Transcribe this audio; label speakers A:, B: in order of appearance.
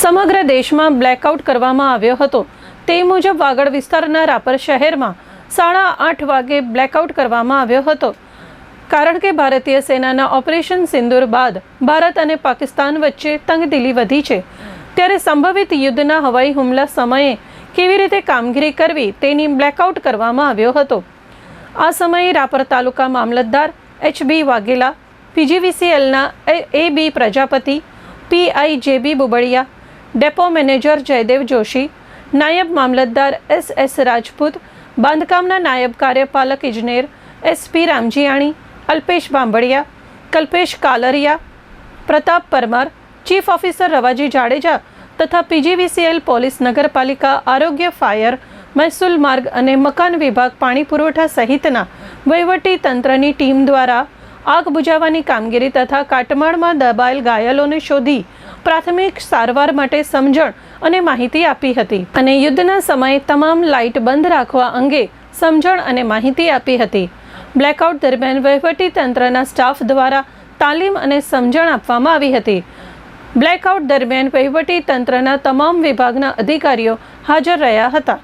A: સમગ્ર દેશમાં બ્લેકઆઉટ કરવામાં આવ્યો હતો. તે મુજબ વાગડ વિસ્તારના રાપર શહેરમાં સાડા આઠ વાગે બ્લેકઆઉટ કરવામાં આવ્યો હતો. કારણ કે ભારતીય સેનાના ઓપરેશન સિંદૂર બાદ ભારત અને પાકિસ્તાન વચ્ચે તંગદિલી વધી છે. ત્યારે સંભવિત યુદ્ધના હવાઈ હુમલા સમયે કેવી રીતે કામગીરી કરવી તેની બ્લેકઆઉટ કરવામાં આવ્યો હતો. આ સમયે રાપર તાલુકા મામલતદાર H B Vaghela પીજીવીસીએલના A B Prajapati PI J B Bubadiya depot manager Jaydev Joshi, નાયબ મામલતદાર એસ એસ રાજપૂત, બાંધકામના નાયબ કાર્યપાલક ઇજનેર SP Ramjiyani, Alpesh Bambhadiya Kalpesh Kalariya, Pratap Parmar, chief officer Ravaji Jadeja તથા પીજીવીસીએલ પોલીસ નગરપાલિકા આરોગ્ય ફાયર, મહેસૂલ માર્ગ અને મકાન વિભાગ પાણી પુરવઠા સહિતના વહીવટી તંત્રની ટીમ દ્વારા આગ બુજાવવાની કામગીરી તથા કાટમાળમાં દબાયેલ ઘાયલોને શોધી પ્રાથમિક સારવાર માટે સમજણ અને માહિતી આપી હતી અને યુદ્ધના સમયે તમામ લાઇટ બંધ રાખવા અંગે સમજણ અને માહિતી આપી હતી. બ્લેકઆઉટ દરમિયાન વહીવટી તંત્રના સ્ટાફ દ્વારા તાલીમ અને સમજણ આપવામાં આવી હતી. બ્લેકઆઉટ દરમિયાન વહીવટી તંત્રના તમામ વિભાગના અધિકારીઓ હાજર રહ્યા હતા.